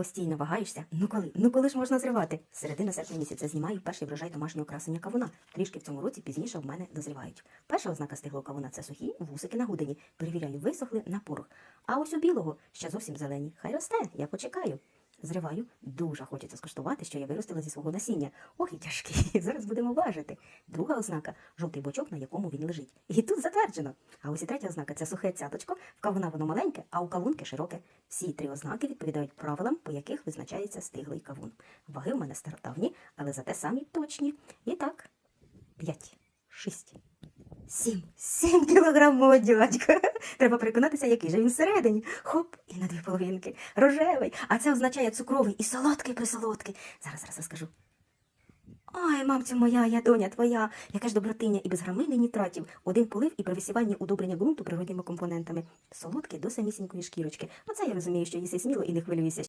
Постійно вагаєшся? Ну коли? Ну коли ж можна зривати? Середина серпня місяця знімаю перший врожай домашнього красення кавуна. Трішки в цьому році пізніше в мене дозрівають. Перша ознака стиглого кавуна це сухі вусики на гудені. Перевіряю, висохли на порох. А ось у білого ще зовсім зелені. Хай росте, я почекаю. Зриваю. Дуже хочеться скуштувати, що я виростила зі свого насіння. Ох і тяжкий. Зараз будемо важити. Друга ознака жовтий бочок, на якому він лежить. І тут затверджено. А ось і третя ознака це сухе цяточко. В кавуна воно маленьке, а у кавунки широке. Всі три ознаки відповідають правилам, по яких визначається стиглий кавун. Ваги в мене стародавні, але зате самі точні. І так, п'ять, шість. Сім, сім кілограм мого. Треба переконатися, який же він всередині. Хоп, і на дві половинки. Рожевий. А це означає цукровий і солодкий присолодкий. Зараз зараз розкажу. Ой, мамцю моя, я доня твоя, яка ж добротиня і без грамини нітратів, один полив і при висіванні удобрення ґрунту природніми компонентами. Солодкий до самісінької шкірочки. Оце я розумію, що їси сміло і не хвилюйся,